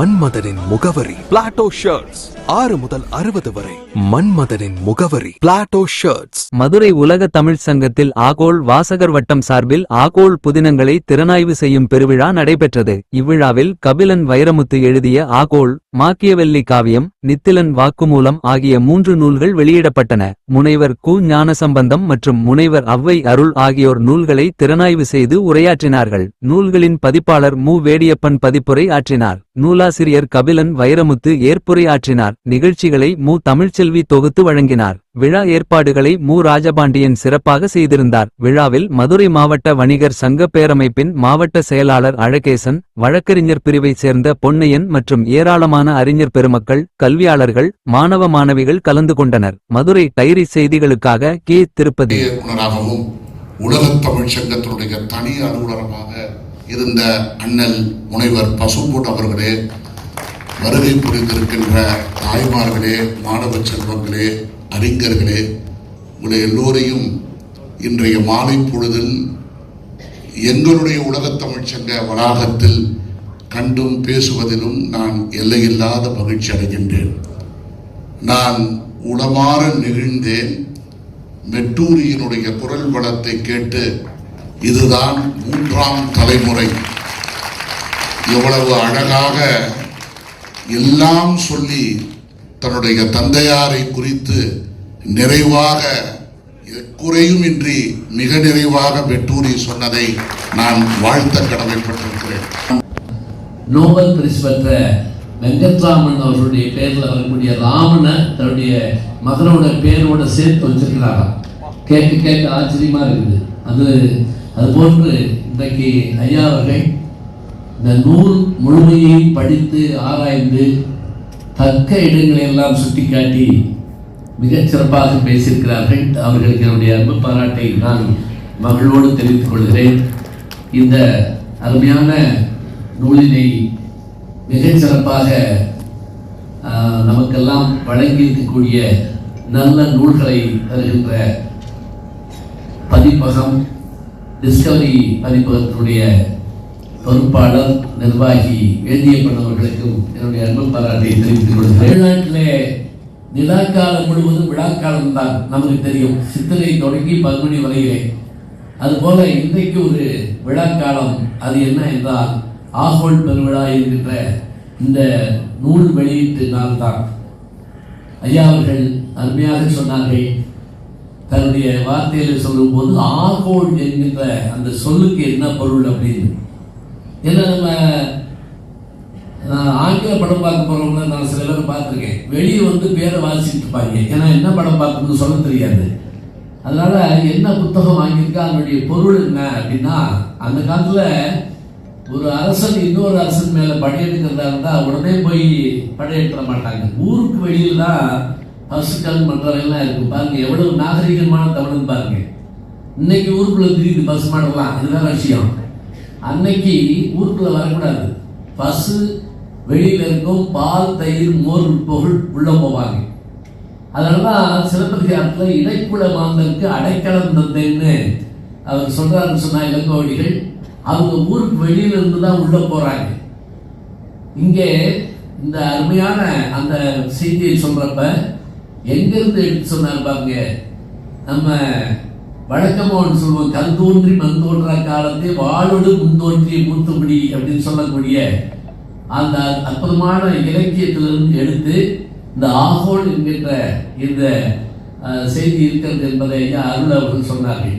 மன்மதனின் முகவரி Plato shirts ஆறு முதல் அறுபது வரை மன்மதனின் முகவரி பிளாட்டோ ஷர்ட்ஸ் மதுரை உலக தமிழ் சங்கத்தில் ஆகோல் வாசகர் வட்டம் சார்பில் ஆகோல் புதினங்களை திறனாய்வு செய்யும் பெருவிழா நடைபெற்றது. இவ்விழாவில் கபிலன் வைரமுத்து எழுதிய ஆகோல் மாக்கியவெல்லி காவியம் நித்திலன் வாக்குமூலம் ஆகிய மூன்று நூல்கள் வெளியிடப்பட்டன. முனைவர் கு ஞானசம்பந்தம் மற்றும் முனைவர் அவ்வை அருள் ஆகியோர் நூல்களை திறனாய்வு செய்து உரையாற்றினார்கள். நூல்களின் பதிப்பாளர் மு. வேடியப்பன் பதிப்புரை ஆற்றினார். நூலா பேராசிரியர் கபிலன் வைரமுத்து ஏற்புரையாற்றினார். நிகழ்ச்சிகளை மு. தமிழ்ச்செல்வி தொகுத்து வழங்கினார். விழா ஏற்பாடுகளை மு. ராஜபாண்டியன் சிறப்பாக செய்திருந்தார். விழாவில் மதுரை மாவட்ட வணிகர் சங்க பேரமைப்பின் மாவட்ட செயலாளர் அழகேசன் வழக்கறிஞர் பிரிவைச் சேர்ந்த பொன்னையன் மற்றும் ஏராளமான அறிஞர் பெருமக்கள் கல்வியாளர்கள் மாணவ மாணவிகள் கலந்து கொண்டனர். மதுரை டைரி செய்திகளுக்காக கே. திருப்பதி. இயக்குனராகவும் உலகத் தமிழ்ச் தனி அலுவலராக இருந்த அண்ணல் முனைவர் பசும்பூட் அவர்களே வருகை புரிந்திருக்கின்ற தாய்மார்களே மாணவ செல்வங்களே அறிஞர்களே உங்களை எல்லோரையும் இன்றைய மாலை பொழுதில் எங்களுடைய உலகத் தமிழ்ச்சங்க வளாகத்தில் கண்டும் பேசுவதிலும் நான் எல்லையில்லாத மகிழ்ச்சி அடைகின்றேன். நான் உளமாற நெகிழ்ந்தேன். மெட்டூரியினுடைய குரல் வளத்தை கேட்டு இதுதான் மூன்றாம் தலைமுறை. எவ்வளவு அழகாக எல்லாம் சொல்லி தன்னுடைய தந்தையாரை குறித்து நிறைவாக குறையுமின்றி மிக நிறைவாக பெட்டூரி சொன்னதை நான் வாழ்த்த கடமைப்பட்டிருக்கிறேன். நோபல் பரிசு பெற்ற வெங்கட்ராமன் அவர்களுடைய பெயரில் வரக்கூடிய ராமனை தன்னுடைய மகனோட பேரோட சேர்த்து வச்சிருக்கிறாராம். கேட்க கேட்க ஆச்சரியமா இருக்குது. அது அதுபோன்று இன்றைக்கு ஐயா அவர்கள் இந்த நூல் முழுமையையும் படித்து ஆராய்ந்து தக்க இடங்களை எல்லாம் சுட்டிக்காட்டி மிகச் சிறப்பாக பேசியிருக்கிறார்கள். அவர்களுக்கு என்னுடைய அன்பு பாராட்டை நான் மகளோடு தெரிவித்துக் கொள்கிறேன். இந்த அருமையான நூலினை மிகச் சிறப்பாக நமக்கெல்லாம் வழங்கி இருக்கக்கூடிய நல்ல நூல்களை தருகின்ற பதிப்பகம் டிஸ்கவரி பதிப்பகத்தினுடைய பொறுப்பாளர் நிர்வாகி வேதியப்பன் அவர்களுக்கும் என்னுடைய அன்பு பாராட்டை தெரிவித்துக் கொள்கிறேன். தமிழ்நாட்டிலே நிலாக்காலம் முழுவதும் விழாக்காலம் தான் நமக்கு தெரியும். சித்திரை தொடங்கி பங்குனி வரையிலே. அதுபோல இன்றைக்கு ஒரு விழாக்காலம் அது என்ன என்றால் ஆகோல் பெருவிழா என்கின்ற இந்த நூல் வெளியீட்டு நாள் தான் ஐயா அவர்கள் அருமையாக சொன்னார்கள். தன்னுடைய வார்த்தையில் சொல்லும்போது ஆகோல் என்கின்ற அந்த சொல்லுக்கு என்ன பொருள் அப்படின்னு? ஏன்னா நம்ம ஆங்கில படம் பார்க்க போறவங்கள நான் சில பேர் பார்த்துருக்கேன். வெளியே வந்து பேரை வாசிச்சுட்டு இருப்பாங்க. ஏன்னா என்ன படம் பார்க்கணும்னு சொல்ல தெரியாது. அதனால என்ன புத்தகம் வாங்கியிருக்கா அதனுடைய பொருள் என்ன அப்படின்னா அந்த காலத்துல ஒரு அரசன் இன்னொரு அரசன் மேல படையெடுக்கிறதா இருந்தா உடனே போய் படையெடுத்துட மாட்டாங்க. ஊருக்கு வெளியில தான் பசுக்கள் மற்றவெல்லாம் இருக்கும் பாருங்க. எவ்வளவு நாகரிகமான தமிழ்னு பாருங்க. இன்னைக்கு ஊருக்குள்ள திருப்பி பஸ் மாடலாம். இதுதான் விஷயம் அன்னைக்கு ஊருக்குள்ள வரக்கூடாது. பஸ்ஸு வெளியில இருக்கும் பால் தயிர் மோர் பொருள் உள்ள போவாங்க. அதனாலதான் சிலப்பதிகாரத்தில் இடைக்குல மாந்தனுக்கு அடைக்கலம் தந்தேன்னு அவர் சொல்றாருன்னு சொன்னா இளங்கோவடிகள் அவங்க ஊருக்கு வெளியில இருந்து தான் உள்ள போறாங்க. இங்கே இந்த அருமையான அந்த செய்தியை சொல்றப்ப எங்கிருந்து எடுத்து சொன்னார் பாருங்க நம்ம வழக்கமாக சொல்லுவோம் கல் தோன்றி மண் தோன்றா காலத்தை வாழோடு முன்தோன்றிய மூத்தபடி அப்படின்னு சொல்லக்கூடிய அந்த அற்புதமான இலக்கியத்திலிருந்து எடுத்து இந்த ஆகோல் என்கின்ற இந்த செய்தி இருக்கிறது என்பதை அருள் அவர்கள் சொன்னார்கள்